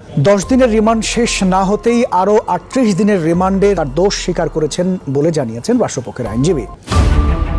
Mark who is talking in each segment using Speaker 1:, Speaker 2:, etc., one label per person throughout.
Speaker 1: দশ দিনের রিমান্ড শেষ না হতেই আরও আটত্রিশ দিনের রিমান্ডে তার দোষ স্বীকার করেছেন বলে জানিয়েছেন রাষ্ট্রপক্ষের আইনজীবী।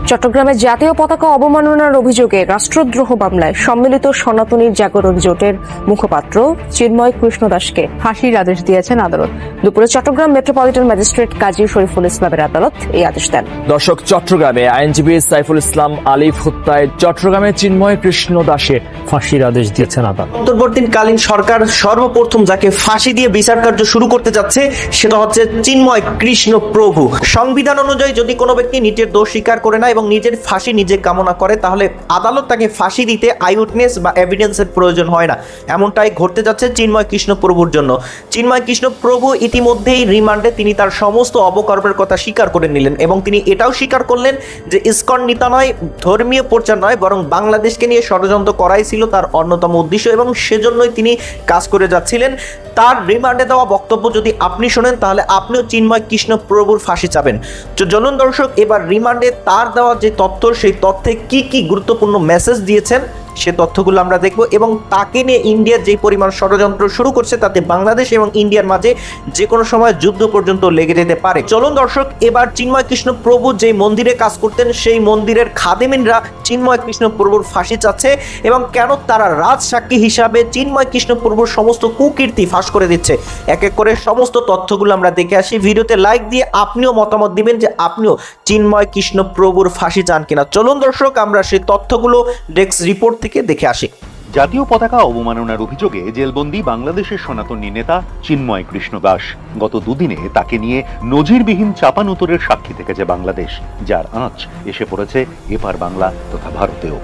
Speaker 2: চট্টগ্রামে জাতীয় পতাকা অবমাননার অভিযোগে রাষ্ট্রদ্রোহ মামলায় সম্মিলিত সনাতনী জাগরণ জোটের মুখপাত্র চিন্ময় কৃষ্ণ দাসকে ফাঁসির আদেশ দিয়েছেন আদালত। দুপুরে চট্টগ্রাম মেট্রোপলিটন ম্যাজিস্ট্রেট কাজী শরীফুল ইসলামের আদালত এই আদেশ দেন।
Speaker 3: দর্শক চট্টগ্রামে আইনজীবী সাইফুল ইসলাম আলিফ হত্যায় চট্টগ্রামে চিন্ময় কৃষ্ণ দাসে ফাঁসির আদেশ দিয়েছেন আদালত।
Speaker 4: অন্তর্বর্তীকালীন সরকার সর্বপ্রথম যাকে ফাঁসি দিয়ে বিচার কার্য শুরু করতে যাচ্ছে সেটা হচ্ছে চিন্ময় কৃষ্ণ প্রভু। সংবিধান অনুযায়ী যদি কোনো ব্যক্তি নিজের দোষ স্বীকার করে না এবং নিজের ফাঁসি নিজে কামনা করে, তাহলে আদালত তাকে ফাঁসি দিতে আই আইউটনেস বা এভিডেন্সের প্রয়োজন হয় না। এমনটাই ঘটতে যাচ্ছে চিন্ময় কৃষ্ণ প্রভুর জন্য। চিন্ময় কৃষ্ণ প্রভু ইতিমধ্যেই রিমান্ডে তিনি তার সমস্ত অবকর্মের কথা স্বীকার করে নিলেন এবং তিনি এটাও স্বীকার করলেন যে ইস্কন নেতা নয়, ধর্মীয় প্রচার নয়, বরং বাংলাদেশকে নিয়ে ষড়যন্ত্র করাই ছিল তার অন্যতম উদ্দেশ্য এবং সেজন্যই তিনি কাজ করে যাচ্ছিলেন। তার রিমান্ডে দেওয়া বক্তব্য যদি আপনি শোনেন, তাহলে আপনিও চিন্ময় কৃষ্ণ প্রভুর ফাঁসি চাবেন। তো জনন দর্শক, এবার রিমান্ডে তার দেওয়া যে তত্ত্ব সেই তথ্যে কি কি গুরুত্বপূর্ণ মেসেজ দিয়েছেন সে তথ্যগুলো আমরা দেখব এবং তাকে নিয়ে ইন্ডিয়ার যে পরিমাণ ষড়যন্ত্র শুরু করছে, তাতে বাংলাদেশ এবং ইন্ডিয়ার মাঝে যে কোনো সময় যুদ্ধ পর্যন্ত লেগে যেতে পারে। চলুন দর্শক, এবার চিন্ময় কৃষ্ণ প্রভু যে মন্দিরে কাজ করতেন, সেই মন্দিরের খাদেমিনরা চিন্ময় কৃষ্ণ প্রভুর ফাঁসি চাচ্ছে এবং কেন তারা রাজ সাক্ষী হিসাবে চিন্ময় কৃষ্ণ প্রভুর সমস্ত কুকীর্তি ফাঁস করে দিচ্ছে? এক এক করে সমস্ত তথ্যগুলো আমরা দেখে আসি। ভিডিওতে লাইক দিয়ে আপনিও মতামত দিবেন যে আপনিও চিন্ময় কৃষ্ণ প্রভুর ফাঁসি চান কিনা। চলুন দর্শক, আমরা সেই তথ্যগুলো ডেস্ক রিপোর্ট থেকে দেখে আসি।
Speaker 5: জাতীয় পতাকা অবমাননার অভিযোগে জেলবন্দি বাংলাদেশের সনাতনী নেতা চিন্ময় কৃষ্ণ দাস গত দুদিনে তাকে নিয়ে নজিরবিহীন চাপানুতরের সাক্ষী থেকেছে বাংলাদেশ, যার আঁচ এসে পড়েছে এপার বাংলা তথা ভারতেও।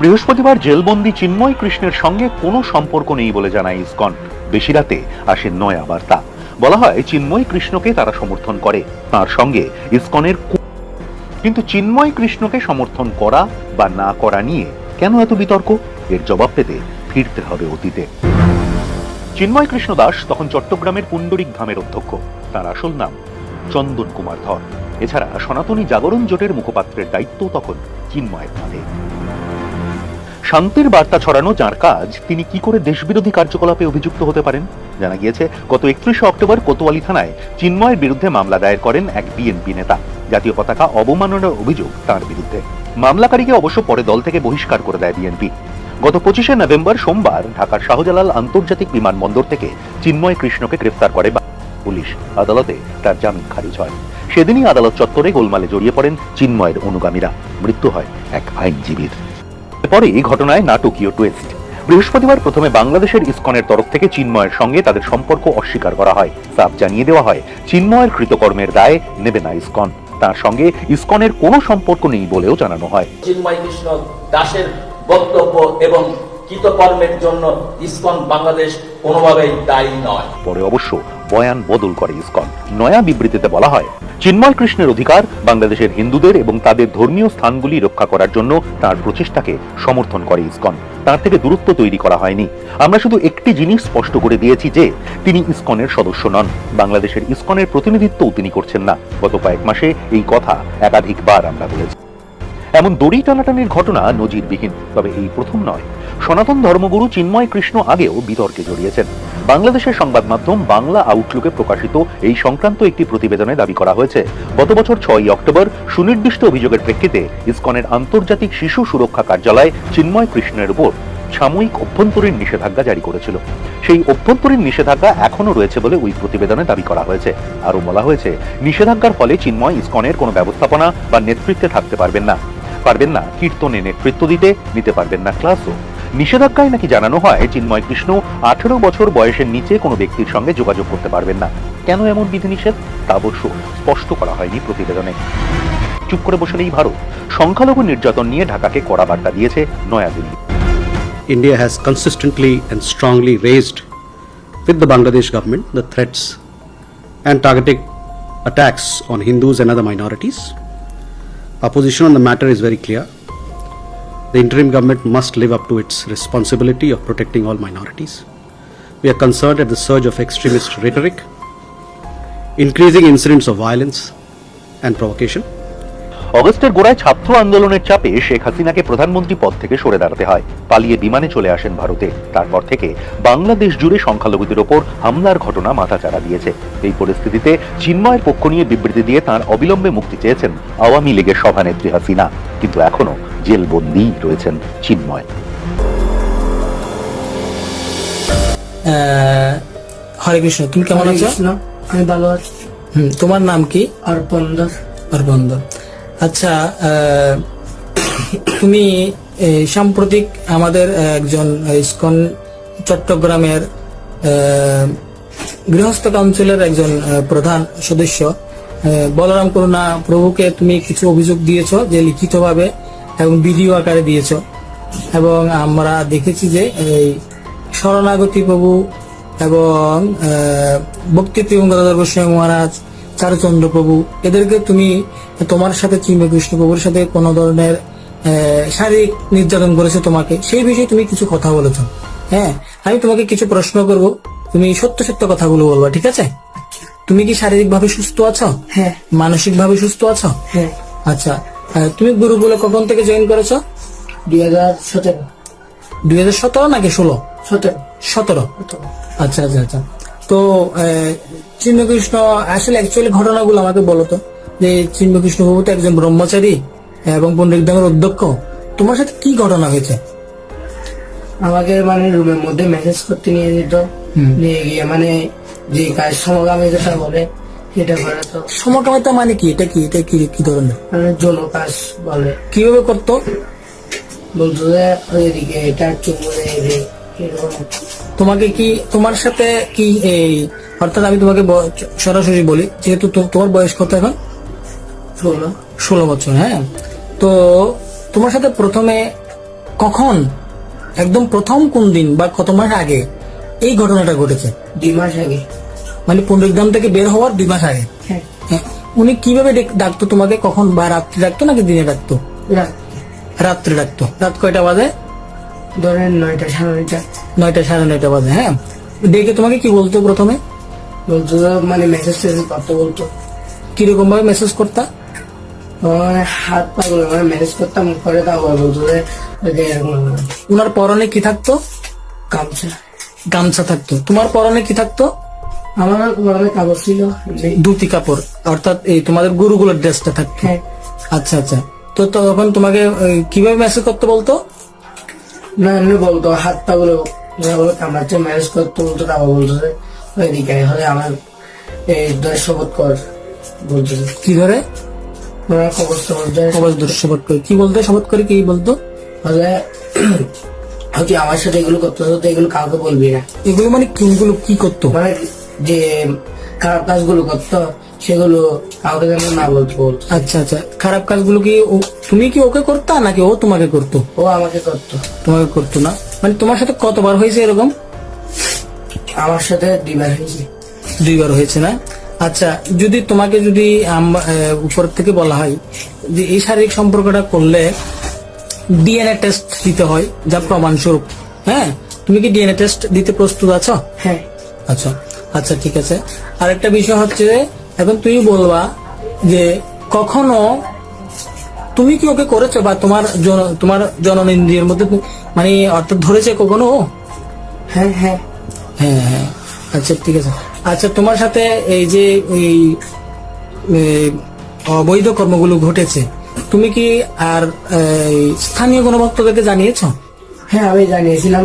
Speaker 5: বৃহস্পতিবার জেলবন্দি চিন্ময় কৃষ্ণের সঙ্গে কোনো সম্পর্ক নেই বলে জানায় ইসকন। বেশি রাতে আসে নয়া বার্তা। বলা হয়, চিন্ময় কৃষ্ণকে তারা সমর্থন করে। তার সঙ্গে ইসকনের কিন্তু চিন্ময় কৃষ্ণকে সমর্থন করা বা না করা নিয়ে কেন এত বিতর্ক? এর জবাব পেতে ফিরতে হবে অতীতে। চিন্ময় কৃষ্ণ দাস তখন চট্টগ্রামের পুণ্ডরিক ধামের অধ্যক্ষ। তার আসল নাম চন্দন কুমার ধর। এছাড়া সনাতনী জাগরণ জোটের মুখপাত্রের দায়িত্ব তখন চিন্ময়ের কাঁধে শান্তির বার্তা ছড়ানো যার কাজ, তিনি কি করে দেশবিরোধী কার্যকলাপে অভিযুক্ত হতে পারেন? জানা গিয়েছে, গত একত্রিশে অক্টোবর কোতোয়ালি থানায় চিন্ময়ের বিরুদ্ধে মামলা দায়ের করেন এক বিএনপি নেতা। জাতীয় পতাকা অবমাননার অভিযোগ তার বিরুদ্ধে। মামলাকারীকে অবশ্য পরে দল থেকে বহিষ্কার করে দেয় বিএনপি। গত পঁচিশে নভেম্বর সোমবার ঢাকার শাহজালাল আন্তর্জাতিক বিমানবন্দর থেকে চিন্ময় কৃষ্ণকে গ্রেফতার করে পুলিশ। আদালতে তার জামিন খারিজ হয়। সেদিনই আদালত চত্বরে গোলমালে জড়িয়ে পড়েন চিন্ময়ের অনুগামীরা। মৃত্যু হয় এক আইনজীবীর। পরে এই ঘটনায় নাটকীয় টুয়েস্ট বৃহস্পতিবার প্রথমে বাংলাদেশের ইসকনের তরফ থেকে চিন্ময়ের সঙ্গে তাদের সম্পর্ক অস্বীকার করা হয়। সাফ জানিয়ে দেওয়া হয়, চিন্ময়ের কৃতকর্মের দায় নেবে না ইসকন। তার সঙ্গে ইসকনের কোনো সম্পর্ক নেই বলেও জানানো হয়।
Speaker 6: চিন্ময় কৃষ্ণ দাসের বক্তব্য এবং কৃতকর্মের জন্য ইসকন বাংলাদেশ কোনোভাবেই দায়ী নয়।
Speaker 5: পরে অবশ্য বয়ান বদল করে ইসকন। নয়া বিবৃতিতে বলা হয়, চিন্ময় কৃষ্ণের অধিকার বাংলাদেশের হিন্দুদের এবং তাদের ধর্মীয় স্থানগুলি রক্ষা করার জন্য তার প্রচেষ্টাকে সমর্থন করে ইসকন। তার থেকে দূরত্ব তৈরি করা হয়নি। আমরা শুধু একটি জিনিস স্পষ্ট করে দিয়েছি যে, তিনি ইসকনের সদস্য নন। বাংলাদেশের ইসকনের প্রতিনিধিত্বও তিনি করছেন না। গত কয়েক মাসে এই কথা একাধিকবার আমরা বলেছি। এমন দড়ি টানাটানির ঘটনা নজিরবিহীন, তবে এই প্রথম নয়। সনাতন ধর্মগুরু চিন্ময় কৃষ্ণ আগেও বিতর্কে জড়িয়েছেন। বাংলাদেশের সংবাদ মাধ্যম বাংলা আউটলুকে প্রকাশিত এই সংক্রান্ত একটি প্রতিবেদনে দাবি করা হয়েছে, গত বছর ছয়ই অক্টোবর সুনির্দিষ্ট অভিযোগের প্রেক্ষিতে ইসকনের আন্তর্জাতিক শিশু সুরক্ষা কার্যালয় চিন্ময় কৃষ্ণের উপর সাময়িক অভ্যন্তরীণ নিষেধাজ্ঞা জারি করেছিল। সেই অভ্যন্তরীণ নিষেধাজ্ঞা এখনও রয়েছে বলে ওই প্রতিবেদনে দাবি করা হয়েছে। আরও বলা হয়েছে, নিষেধাজ্ঞার ফলে চিন্ময় ইসকনের কোনো ব্যবস্থাপনা বা নেতৃত্বে থাকতে পারবেন না। পারবেন না কীর্তনে নেতৃত্ব দিতে, নিতে পারবেন না ক্লাসও। নিষেধাজ্ঞায় নাকি জানানো হয় চিন্ময় কৃষ্ণ আঠেরো বছর বয়সের নিচে কোনো ব্যক্তির সঙ্গে যোগাযোগ করতে পারবেন না কেন এমন বিধিনিষেধ তা অবশ্য স্পষ্ট করা হয়নি প্রতিবেদনে চুপ করে বসে নেই ভারত সংখ্যালঘু নির্যাতন নিয়ে ঢাকাকে কড়া বার্তা দিয়েছে New Delhi
Speaker 7: India has consistently and strongly raised with the Bangladesh government the threats and targeted attacks on Hindus and other minorities. Our position on the matter is very clear. The interim government must live up to its responsibility of protecting all minorities. We are concerned at the surge of extremist rhetoric, increasing incidents of violence and provocation.
Speaker 5: অগস্টের গোড়ায় ছাত্র আন্দোলনের চাপে শেখ হাসিনাকে প্রধানমন্ত্রী পদ থেকে সরে দাঁড়াতে হয় পালিয়ে বিমানে চলে আসেন ভারতে তারপর থেকে বাংলাদেশ জুড়ে সংখ্যালঘুদের ওপর হামলার ঘটনা মাথাচাড়া দিয়েছে এই পরিস্থিতিতে চিন্ময়ের পক্ষ নিয়ে বিবৃতি দিয়ে তার অবিলম্বে মুক্তি চেয়েছেন আওয়ামী লীগের সভানেত্রী হাসিনা কিন্তু এখনও জেলবন্দিই রয়েছেন চিন্ময়।
Speaker 8: হরে কৃষ্ণ তুমি কেমন আছো?
Speaker 9: আমি ভালো আছি।
Speaker 8: তোমার নাম কি?
Speaker 9: অর্পণ দাস
Speaker 8: আচ্ছা তুমি সাম্প্রতিক আমাদের একজন ইস্কন চট্টগ্রামের আহ, গৃহস্থ কাউন্সিলের একজন প্রধান সদস্য। আহ, বলরাম করুণা প্রভুকে তুমি কিছু অভিযোগ দিয়েছ যে লিখিতভাবে এবং ভিডিও আকারে দিয়েছ। এবং আমরা দেখেছি যে এই শরণাগতি প্রভু এবং আহ, ভক্তি প্রিয়ম গদাধর গোস্বামী মহারাজ চারুচন্দ্র প্রভু এদেরকে তুমি তোমার সাথে কৃষ্ণ প্রভুর সাথে কোনো ধরনের শারীরিক নির্যাতন করেছে তোমাকে। সেই বিষয়ে তুমি কিছু কথা বলেছ। হ্যাঁ আমি তোমাকে কিছু প্রশ্ন করব। তুমি সত্য সত্য কথাগুলো বলবা ঠিক আছে? তুমি কি শারীরিক ভাবে সুস্থ আছো?
Speaker 9: হ্যাঁ।
Speaker 8: মানসিক ভাবে সুস্থ আছো?
Speaker 9: হ্যাঁ।
Speaker 8: আচ্ছা তুমি গুরুকুলে কখন থেকে জয়েন করেছ?
Speaker 9: দুই হাজার সতেরো।
Speaker 8: দুই হাজার সতেরো নাকি ষোলো?
Speaker 9: সতেরো।
Speaker 8: সতেরো। আচ্ছা আচ্ছা আচ্ছা। তো চিন্মকৃষ্ণ আসলে অ্যাকচুয়ালি ঘটনাগুলো আমাকে বলো তো। যে চিন্মকৃষ্ণ বাবু তো একজন ব্রহ্মচারী এবং পণ্ডিত অধ্যক্ষ। তোমার সাথে কি ঘটনা হয়েছে?
Speaker 9: আমাকে মানে রুমের মধ্যে মেসেজ করতে নিয়ে যেত। নিয়ে গিয়ে মানে যে কাজ সমগামিতা বলে সেটা করে তো।
Speaker 8: সমকামিতা মানে কি? এটা কি? এটা কি কি ধরনের?
Speaker 9: মানে যৌন কাজ বলে।
Speaker 8: কীভাবে করতো?
Speaker 9: বলতো যে ওইদিকে এটা
Speaker 8: তোমাকে কি তোমার সাথে কি এই অর্থাৎ আমি তোমাকে সরাসরি বলি যেহেতু তোমার বয়স কত এখন?
Speaker 9: ষোলো।
Speaker 8: ষোলো বছর হ্যাঁ? তো তোমার সাথে প্রথমে কখন একদম প্রথম কোন দিন বা কত মাস আগে এই ঘটনাটা ঘটেছে?
Speaker 9: দুই মাস আগে।
Speaker 8: মানে পুনরুদ্ধাম থেকে বের হওয়ার দুই মাস আগে।
Speaker 9: হ্যাঁ।
Speaker 8: হ্যাঁ, উনি কীভাবে ডেক- ডাকতো তোমাকে? কখন? বা রাত্রে ডাকতো নাকি দিনে ডাকতো?
Speaker 9: রাত।
Speaker 8: রাত্রে ডাকতো। রাত কয়টা বাজে?
Speaker 9: ধরেন নয়টা সাড়ে নয়টা।
Speaker 8: নয়টা সাড়ে নয়টা বাজে হ্যাঁ। ডেকে তোমাকে কি বলতো প্রথমে?
Speaker 9: বলতো মানে মেসেজ টেসেজ করতে বলতো।
Speaker 8: কীরকম ভাবে মেসেজ করতা
Speaker 9: হাত পা গুলো মানে মেসেজ করতাম করে তারপর বলতো
Speaker 8: উনার পরনে কি থাকতো?
Speaker 9: গামছা।
Speaker 8: গামছা থাকতো। তোমার পরনে কি থাকতো?
Speaker 9: আমার গরমে কাগজ ছিল
Speaker 8: ধুতি কাপড় অর্থাৎ এই তোমাদের গুরুগুলোর ড্রেসটা থাকতো।
Speaker 9: হ্যাঁ।
Speaker 8: আচ্ছা আচ্ছা। তো তখন তোমাকে কীভাবে মেসেজ করতে বলতো?
Speaker 9: না এমনি বলতো হাত পা গুলো কামড়াচ্ছে ম্যারেজ করতে বলতো তারপর বলতো ওইদিকে হলে আমার এই ধরে শপথ কর বলতো
Speaker 8: কি ধরে? শপথ করে। কি বলতো? শপথ করে কি বলতো?
Speaker 9: হলে হয়তো আমার সাথে এগুলো করতে হতো এগুলো কাউকে বলবি না।
Speaker 8: এগুলো মানে কোনগুলো কি করতো?
Speaker 9: মানে যে খারাপ কাজগুলো করতো সেগুলো কাউকে যেন না বলতো।
Speaker 8: আচ্ছা আচ্ছা। খারাপ কাজগুলো কি তুমি কি ওকে করতা নাকি ও তোমাকে করতো?
Speaker 9: ও আমাকে করতো।
Speaker 8: তোমাকে করতো না? মানে তোমার সাথে কতবার হয়েছে এরকম?
Speaker 9: আমার সাথে দুইবার হয়েছে।
Speaker 8: দুইবার হয়েছে না? আচ্ছা যদি তোমাকে যদি উপর থেকে বলা হয় যে এই শারীরিক সম্পর্কটা করলে ডিএনএ টেস্ট দিতে হয় যা প্রমাণস্বরূপ। হ্যাঁ? তুমি কি ডিএনএ টেস্ট দিতে প্রস্তুত আছো?
Speaker 9: হ্যাঁ।
Speaker 8: আচ্ছা। আচ্ছা ঠিক আছে। আরেকটা বিষয় হচ্ছে এখন তুমি বলবা যে কখনো তুমি কি ওকে করেছ বা তোমার তোমার জননেন্দ্রিয়ের মধ্যে মানে অর্থাৎ ধরেছে কখনো?
Speaker 9: হ্যাঁ হ্যাঁ।
Speaker 8: হ্যাঁ হ্যাঁ। আচ্ছা ঠিক আছে। আচ্ছা তোমার সাথে এই যে এই অবৈধ কর্মগুলো ঘটেছে তুমি কি আর এই, স্থানীয় কোনো ভক্তদেরকে জানিয়েছো?
Speaker 9: হ্যাঁ আমি জানিয়েছিলাম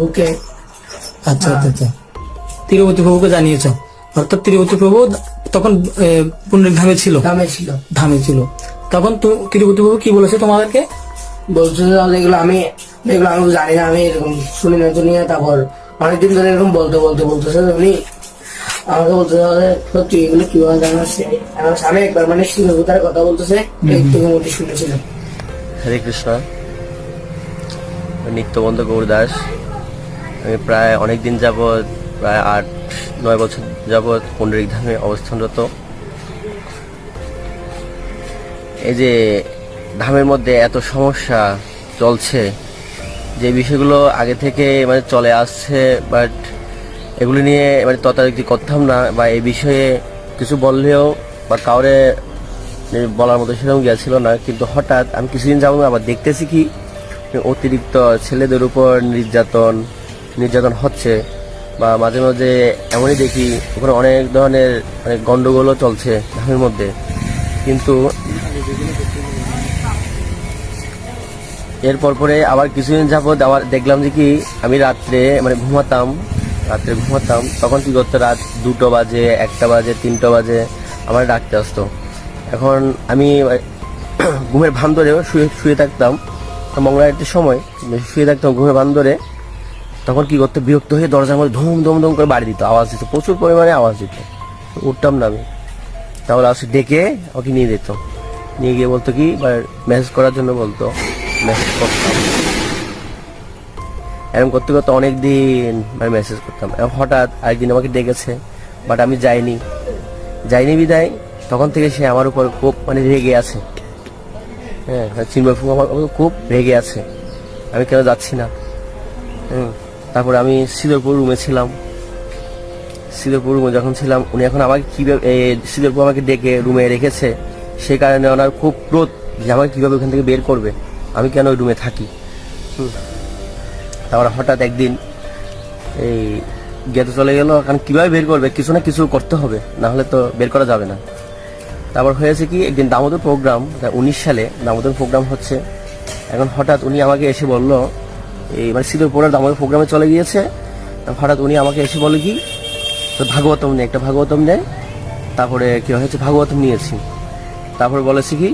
Speaker 9: ওকে
Speaker 8: আচ্ছা আচ্ছা আচ্ছা। তিরুপতি প্রভুকে জানিয়েছ। অর্থাৎ তিরুপতি প্রভু তখন পুণ্যের ধামে ছিল।
Speaker 9: ধামে ছিল।
Speaker 8: ধামে ছিল। তখন তিরুপতি প্রভু কি বলেছে তোমাদেরকে?
Speaker 9: বলছে যে এগুলো আমি এগুলো আমি জানি না আমি এরকম শুনি না শুনি না। তারপর অনেকদিন ধরে এরকম বলতে বলতে বলতেছে উনি আমাকে বলতে হবে সত্যি এগুলো কীভাবে জানাচ্ছে আমি একবার মানে শিবভূতার কথা বলতেছে একটু মধ্যে শুনেছিলাম
Speaker 10: হরে কৃষ্ণ। নিত্যবন্ধ গৌরদাস। আমি প্রায় অনেক দিন যাবৎ প্রায় আট, নয় বছর যাবৎ পুণ্ডরিক ধামে অবস্থানরত। এই যে ধামের মধ্যে এত সমস্যা চলছে, যে বিষয়গুলো আগে থেকে মানে চলে আসছে বাট এগুলি নিয়ে মানে তদারকি করতাম না, বা এই বিষয়ে কিছু বললেও বা কাউরে বলার মতো সেরকম গিয়েছিল না, কিন্তু হঠাৎ আমি কিছুদিন যাব আবার দেখতেছি কি, অতিরিক্ত ছেলেদের উপর নির্যাতন নির্যাতন হচ্ছে। বা মাঝে মাঝে এমনই দেখি, ওখানে অনেক ধরনের মানে গন্ডগোলও চলছে ধামের মধ্যে। কিন্তু এরপর পরে আবার কিছুদিন যাবৎ আবার দেখলাম যে কি, আমি রাত্রে মানে ঘুমাতাম, রাত্রে ঘুমাতাম, তখন কি করতো, রাত দুটো বাজে, একটা বাজে, তিনটো বাজে, আমার ডাকতে আসতো। এখন আমি, ঘুমের ভান ধরে শুয়ে শুয়ে থাকতাম। মঙ্গলারটির সময়, শুয়ে থাকতাম ঘুমের ভান ধরে। তখন কি করতো, বিরক্ত হয়ে দরজার মধ্যে ধুম ধুম ধুম করে বাড়ি দিত। আওয়াজ দিত, প্রচুর পরিমাণে আওয়াজ দিত। উঠতাম না আমি। তাহলে আসে ডেকে ওকে নিয়ে যেত। নিয়ে গিয়ে বলতো কি মেসেজ করার জন্য বলতো মেসেজ করতাম। এরকম করতে করতে অনেক দিন মানে মেসেজ করতাম হঠাৎ আরেকদিন আমাকে ডেকেছে বাট আমি যাইনি। যাইনি বিদায়, তখন থেকে সে আমার উপর খুব মানে রেগে আছে। হ্যাঁ চিন্ময় ফুল আমার খুব রেগে আছে। আমি কেন যাচ্ছি না? হুম। তারপরে আমি সিদরপুর রুমে ছিলাম। সিদরপুর রুমে যখন ছিলাম, উনি এখন আমাকে কীভাবে সিদরপুর আমাকে ডেকে রুমে রেখেছে, সে কারণে ওনার খুব ক্রোধ যে আমাকে কীভাবে ওখান থেকে বের করবে, আমি কেন ওই রুমে থাকি। তারপরে হঠাৎ একদিন এই গেতে চলে গেল, কারণ কীভাবে বের করবে? কিছু না কিছু করতে হবে, না হলে তো বের করা যাবে না। তারপর হয়েছে কি, একদিন দামোদর প্রোগ্রাম উনিশ সালে দামোদর প্রোগ্রাম হচ্ছে, এখন হঠাৎ উনি আমাকে এসে বলল এই মানে সিদ্ধপুরের দামোদর প্রোগ্রামে চলে গিয়েছে। হঠাৎ উনি আমাকে এসে বলে কি, তো ভাগবতম নেই একটা ভাগবতম নেই তারপরে কি হয়েছে ভাগবতম নিয়েছি। তারপরে বলেছি কি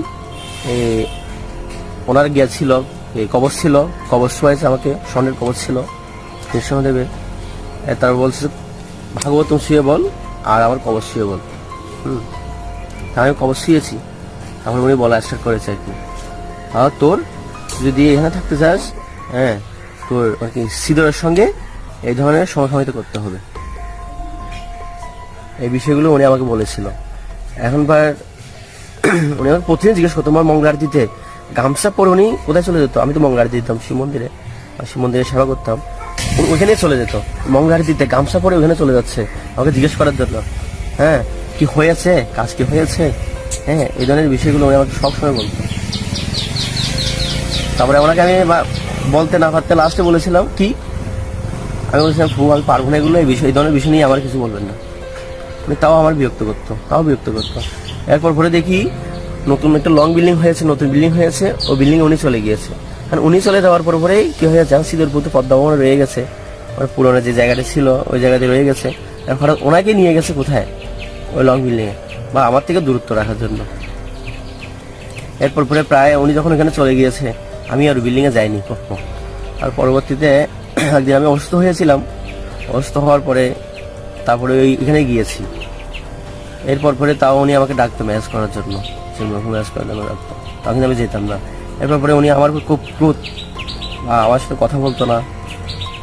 Speaker 10: এই ওনার গিয়েছিল এই কবচ ছিল, কবচ হয়েছে আমাকে, স্বর্ণের কবচ ছিল কৃষ্ণদেবের এ, তারপর বলছে, ভাগবতম শুয়ে বল, আর আমার কবচ শুয়ে বল। হুম। আমি কবচ শুয়েছি। তারপর উনি বলা স্টার্ট করেছে আর কি। আর তোর, যদি এখানে থাকতে চাস হ্যাঁ কি সিদরের সঙ্গে এই ধরনের সমসাময়িত করতে হবে। এই বিষয়গুলো উনি আমাকে বলেছিল। এখনবার উনি আমাকে প্রতিদিন জিজ্ঞেস করতো আমার মঙ্গলার দিতে গামছা পরে উনি কোথায় চলে যেত? আমি তো মঙ্গলার দিতাম শিব মন্দিরে। শিব মন্দিরে সেবা করতাম। উনি ওইখানেই চলে যেত। মঙ্গলার দিতে গামছা পরে ওখানে চলে যাচ্ছে। আমাকে জিজ্ঞেস করার জন্য হ্যাঁ কি হয়েছে? কাজ কি হয়েছে? হ্যাঁ এই ধরনের বিষয়গুলো উনি আমাকে সবসময় বলতো। তারপরে ওনাকে আমি বলতে না পারতে লাস্টে বলেছিলাম, কি? আমি বলেছিলাম ফু আমি পারব না এগুলো, এই বিষয়, এই ধরনের বিষয় নিয়ে আমার কিছু বলবেন না। উনি তাও আমার বিরক্ত করতো, তাও বিরক্ত করতো। এরপর ভরে দেখি নতুন একটা লং বিল্ডিং হয়েছে, নতুন বিল্ডিং হয়েছে, ও বিল্ডিং উনি চলে গিয়েছে। কারণ উনি চলে যাওয়ার পর পরেই কি সিদ্ধরপুর তো পদ্মা, ভবনে রয়ে গেছে। ওর পুরোনো যে জায়গাটা ছিল, ওই জায়গাতে রয়ে গেছে। এখন হঠাৎ ওনাকে নিয়ে গেছে কোথায়? ওই লং বিল্ডিংয়ে বা আমার থেকে দূরত্ব রাখার জন্য। এরপর পরে প্রায় উনি যখন এখানে চলে গিয়েছে আমি আর বিল্ডিংয়ে যাইনি কখনো। আর পরবর্তীতে একদিন আমি অসুস্থ হয়েছিলাম। অসুস্থ হওয়ার পরে তারপরে ওই এখানে গিয়েছি। এরপর পরে তাও উনি আমাকে ডাকতো ম্যাচ করার জন্য। ম্যাচ করার জন্য ডাকতো তখন আমি যেতাম না। এরপর পরে উনি আমার খুব ক্রোধ বা আমার সাথে কথা বলতো না।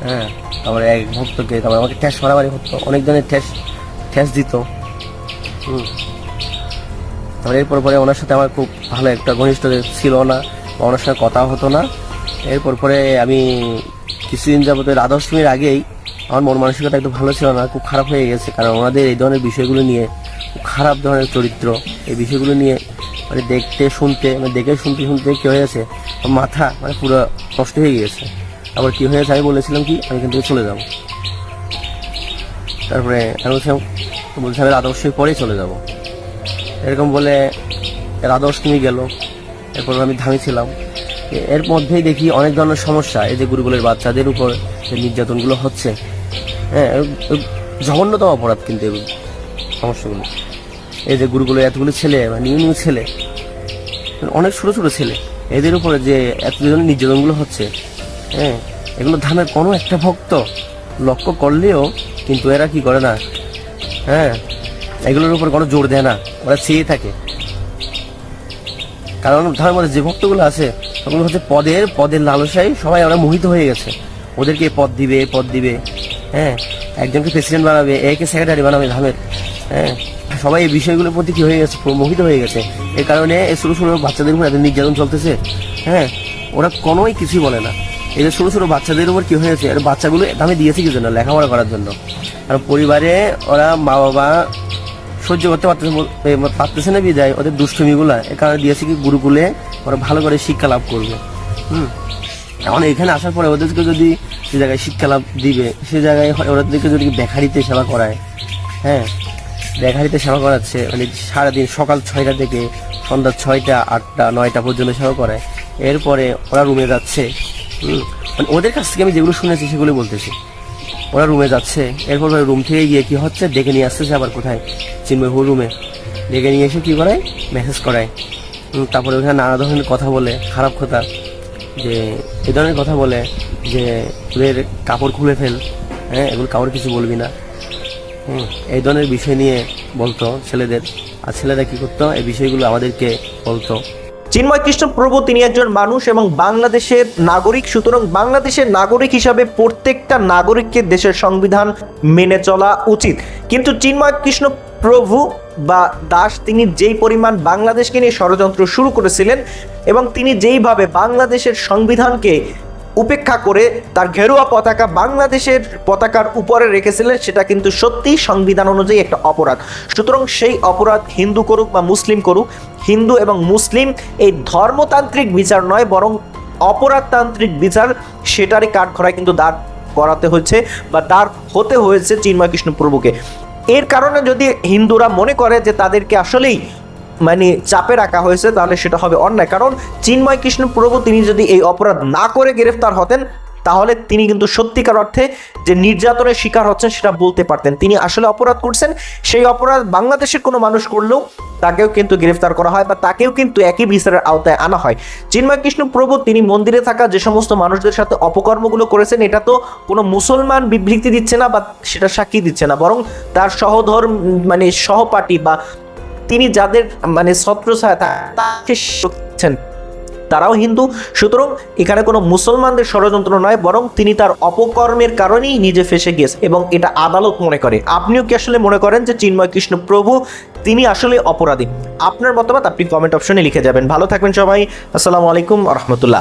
Speaker 10: হ্যাঁ তারপরে এক ভক্তকে, তারপরে আমাকে ঠ্যাস মারামারি হতো অনেক জনের ঠ্যাস ঠ্যাস দিত। হুম। তারপরে এরপর পরে ওনার সাথে আমার খুব ভালো একটা ঘনিষ্ঠ ছিল না। ওনার সাথে কথা হতো না। এরপর পরে আমি কিছুদিন যাবত রাধাষ্টমীর আগেই আমার মন মানসিকতা একটু ভালো ছিল না, খুব খারাপ হয়ে গেছে। কারণ ওনাদের এই ধরনের বিষয়গুলো নিয়ে, খুব খারাপ ধরনের চরিত্র, এই বিষয়গুলো নিয়ে মানে দেখতে, শুনতে মানে দেখে শুনতে শুনতে কী হয়েছে মাথা মানে পুরো নষ্ট হয়ে গিয়েছে। আবার কী হয়েছে আমি বলেছিলাম কি, আমি এখান থেকে চলে যাব। তারপরে আমি বলছিলাম বলছি আমি রাধাষ্টমীর পরেই চলে যাব। এরকম বলে রাধাষ্টমী গেল। এরপর আমি ছিলাম। এর মধ্যেই দেখি অনেক ধরনের সমস্যা, এই যে গুরুগুলের বাচ্চাদের উপর যে নির্যাতনগুলো হচ্ছে। হ্যাঁ জঘন্যতম অপরাধ কিন্তু এগুলো সমস্যাগুলো। এই যে গুরুগুলো এতগুলো ছেলে নিউ নিউ ছেলে, অনেক ছোটো ছোটো ছেলে, এদের উপরে যে এত ধরনের নির্যাতনগুলো হচ্ছে হ্যাঁ এগুলো ধামের কোনো একটা ভক্ত লক্ষ্য করলেও কিন্তু এরা কি করে না হ্যাঁ এগুলোর উপর কোনো জোর দেয় না, ওরা চেয়ে থাকে। কারণ ধর্মের মধ্যে যে ভক্তগুলো আছে ওগুলো হচ্ছে পদের পদের লালসায় সবাই ওরা মোহিত হয়ে গেছে। ওদেরকে এ পদ দিবে এ পদ দিবে হ্যাঁ? একজনকে প্রেসিডেন্ট বানাবে, একে সেক্রেটারি বানাবে ধামের হ্যাঁ? সবাই এই বিষয়গুলোর প্রতি কী হয়ে গেছে? মোহিত হয়ে গেছে। এই কারণে এই ছোটো ছোটো বাচ্চাদের উপর এত নির্যাতন চলতেছে হ্যাঁ? ওরা কোনোই কিছুই বলে না। এই যে ছোটো ছোটো বাচ্চাদের উপর কী হয়েছে? আর বাচ্চাগুলো দামে দিয়েছে কি জন্য? লেখাপড়া করার জন্য। আর পরিবারে ওরা মা বাবা সহ্য করতে পারতেছে পারতেছে না বিদায়। ওদের দুষ্টমিগুলা এ কারণে দিয়েছে কি গুরুকুলে ওরা ভালো করে শিক্ষা লাভ করবে। হুম? এখন এখানে আসার পরে ওদেরকে যদি সে জায়গায় শিক্ষা লাভ দিবে, সে জায়গায় ওদেরকে যদি বেকারিতে সেবা করায় হ্যাঁ? বেকারিতে সেবা করাচ্ছে মানে সারাদিন সকাল ছয়টা থেকে সন্ধ্যা ছয়টা, আটটা, নয়টা পর্যন্ত সেবা করায়। এরপরে ওরা রুমে যাচ্ছে। হুম? মানে ওদের কাছ থেকে আমি যেগুলো শুনেছি সেগুলো বলতেছি। ওরা রুমে যাচ্ছে। এরপর রুম থেকে গিয়ে কি হচ্ছে? ডেকে নিয়ে আসতেছে আবার কোথায়? চিন্ময় হুর রুমে ডেকে নিয়ে এসে কী করায়? মেসেজ করায়। তারপরে ওখানে নানা ধরনের কথা বলে। খারাপ কথা। যে এ ধরনের কথা বলে যে ওদের কাপড় খুলে ফেল। হ্যাঁ এগুলো কাপড় কিছু বলবি না। হুম, এই ধরনের বিষয় নিয়ে বলতো ছেলেদের। আর ছেলেরা কী করতো? এই বিষয়গুলো আমাদেরকে বলতো।
Speaker 4: চিন্ময় কৃষ্ণ প্রভু, তিনি একজন মানুষ এবং বাংলাদেশের নাগরিক। সুতরাং বাংলাদেশের নাগরিক হিসাবে প্রত্যেকটা নাগরিককে দেশের সংবিধান মেনে চলা উচিত। কিন্তু চিন্ময় কৃষ্ণ প্রভু বা দাস, তিনি যেই পরিমাণ বাংলাদেশকে নিয়ে ষড়যন্ত্র শুরু করেছিলেন এবং তিনি যেইভাবে বাংলাদেশের সংবিধানকে উপেক্ষা করে তার ঘেরুয়া পতাকা বাংলাদেশের পতাকার উপরে রেখেছিলেন, সেটা কিন্তু সত্যি সংবিধান অনুযায়ী একটা অপরাধ। সুতরাং সেই অপরাধ হিন্দু করুক বা মুসলিম করুক হিন্দু এবং মুসলিম, এই ধর্মতান্ত্রিক বিচার নয়, বরং অপরাধতান্ত্রিক বিচার, সেটারই কাঠখড়ায় কিন্তু দাঁড় করাতে হয়েছে বা দাঁড় হতে হয়েছে চিন্ময় কৃষ্ণ প্রভুকে। এর কারণে যদি হিন্দুরা মনে করে যে তাদেরকে আসলেই মানে চাপে রাখা হয়েছে, তাহলে সেটা হবে অন্যায়। কারণ চিন্ময় কৃষ্ণ প্রভু, তিনি যদি এই অপরাধ না করে গ্রেফতার হতেন তাহলে তিনি কিন্তু সত্যিকার অর্থে যে নির্যাতনের শিকার হচ্ছেন সেটা বলতে পারতেন। তিনি আসলে অপরাধ করছেন। সেই অপরাধ বাংলাদেশের কোনো মানুষ করলেও তাকেও কিন্তু গ্রেফতার করা হয় বা তাকেও কিন্তু একই বিচারের আওতায় আনা হয়। চিন্ময় কৃষ্ণ প্রভু তিনি মন্দিরে থাকা যে সমস্ত মানুষদের সাথে অপকর্মগুলো করেছেন, এটা তো কোনো মুসলমান বিবৃতি দিচ্ছে না বা সেটা সাক্ষী দিচ্ছে না। বরং তার সহধর্ম মানে সহপাঠী বা তিনি যাদের মানে ছত্রছায়া, তাকে শিক্ষছেন তারাও হিন্দু। সুতরাং এখানে কোনো মুসলমানদের ষড়যন্ত্র নয়, বরং তিনি তার অপকর্মের কারণেই নিজে ফেসে গিয়েছে এবং এটা আদালত মনে করে। আপনিও কি আসলে মনে করেন যে চিন্ময় কৃষ্ণ প্রভু তিনি আসলে অপরাধী? আপনার মতামত আপনি কমেন্ট অপশনে লিখে যাবেন। ভালো থাকবেন সবাই। আসসালামু আলাইকুম রহমতুল্লাহ।